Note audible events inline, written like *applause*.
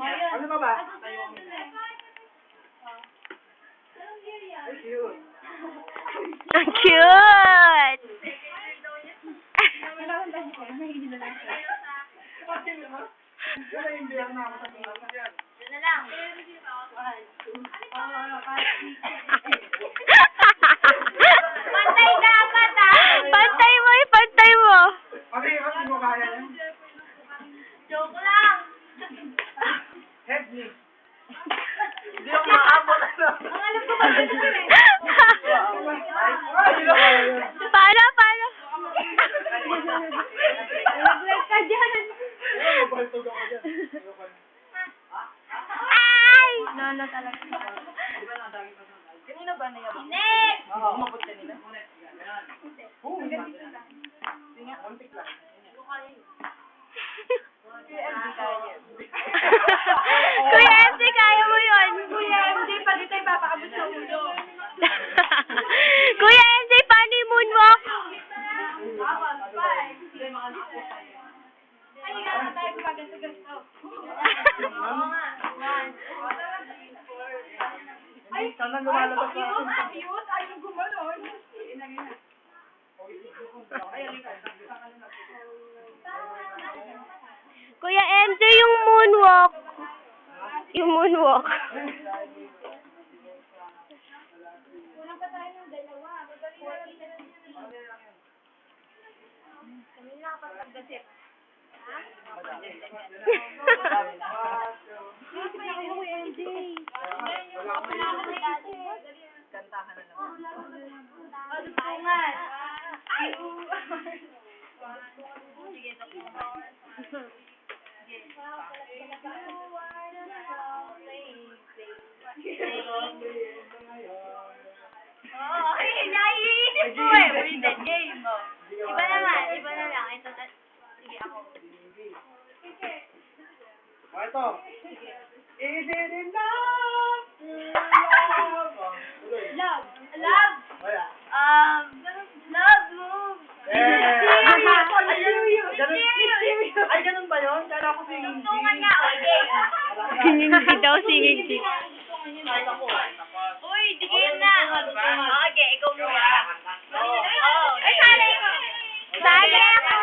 Ayan. Ano ba ba? Ang cute! Ano lang? Pantay dapat ah! Pantay mo eh! Pantay mo! Okay, kasi mo kaya yan. Joke. Me. Hindi ako maabot. Ang alam ko ba *laughs* ito eh. paano, paano? Nag-vlog ka dyan. Ay! Nono talaga. Kanina ba na yan? Next! Umabot kanina. Oo. Kuya MC, kaya mo yun. Kuya, *laughs* hindi pa dito ipapakabot sa ulo. Kuya MC, paano moonwalk? Ay, na tayo gumaganto-ganto. Oo nga. One. Ay, Sana lumalabas ay, sa cute, cute. Ay, gumanon. Kuya yung moonwalk. Yung moonwalk. Ng dalawa. Madali na yan. Kami na kapag pagdasip. Ha? Yung pa yung MJ. Kantahan na naman. Ano tungan? Sige, Oh, okay, naiinip mo eh. Win the game, oh. Iba naman, iba na lang. Ito, ito. Sige, ako. Ah, ito. Is it enough to love? Oh, tuloy. Love. Love. Wala. Um, love move. Yeah. Mysterious. Ganun- Mysterious. Ay, ganun ba yun? Kala ko singing Tungtungan niya, oh, game. Singing si daw, singing ako. Uy, game na. Okay, ikaw muna. Oh, ay, sanay ko. Sanay ako.